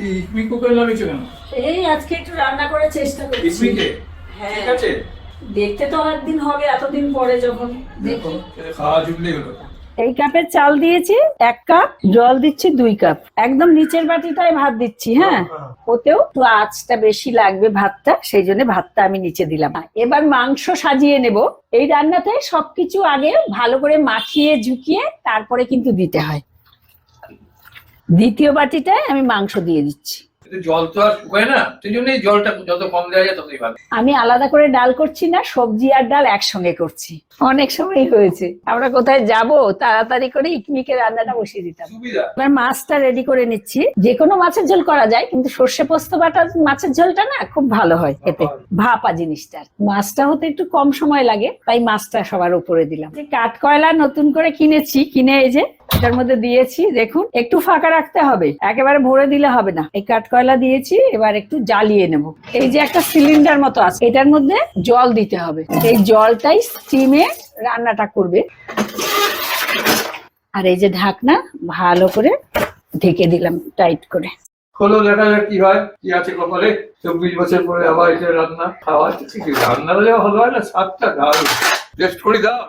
এই ইকমি কুকার লাগাইছো কেন? এই আজকে একটু রান্না করার চেষ্টা করছি। ইকমিকে? হ্যাঁ। ঠিক আছে। দেখতে তো একদিন হবে এতদিন পরে যখন দেখো। খাওয়া জুটলেই হলো এই কাপের চাল দিয়েছি এক কাপ জল দিচ্ছি দুই কাপ। একদম নিচের বাটিটায় ভাত দিচ্ছি হ্যাঁ। ওতেও তো আঁচটা বেশি লাগবে ভাতটা সেই জন্য ভাতটা আমি নিচে দিলাম। এবার মাংস সাজিয়ে নেব। এই রান্নাতে সবকিছু আগে ভালো করে মাখিয়ে ঝুঁকিয়ে তারপরে কিন্তু দিতে হয়। দ্বিতীয় বাটিটায় আমি মাংস দিয়ে দিচ্ছি। জল তো আর শুকায় না সেই জন্য এই জলটা যত কম দেওয়া যায় ততই ভালো। আমি আলাদা করে ডাল করছি না সবজি আর ডাল একসঙ্গে করছি। অনেক সময় হয়েছে। আমরা কোথায় যাব তাড়াতাড়ি করে ইকমিকে রান্নাটা বসিয়ে দিতাম। এবার মাছটা রেডি করে নিচ্ছি। যে কোনো মাছের ঝোল করা যায় কিন্তু সর্ষে পোস্ত বাটা মাছের ঝোলটা না খুব ভালো হয় এতে ভাপা জিনিসটা। মাছটা হতে একটু কম সময় লাগে তাই মাছটা সবার উপরে দিলাম। যে কাঠ কয়লা নতুন করে কিনেছি কিনে এই যে এটার মধ্যে দিয়েছি, দেখুন, একটু ফাঁকা রাখতে হবে, একেবারে ভরে দিলে হবে না। এই কাঠ কয়লা দিয়েছি, এবার একটু জ্বালিয়ে নেব। এই যে একটা সিলিন্ডার মতো আছে, এটার মধ্যে জল দিতে হবে। এই জলটাই স্টিমে রান্নাটা করবে। আর এই যে ঢাকনা, ভালো করে ঢেকে দিলাম টাইট করে। দেখা যাক কি হয়, কি আছে কপালে। চব্বিশ বছর পরে আবার রান্না খাওয়া হলে না, স্বাদটা দারুণ। টেস্ট দাও।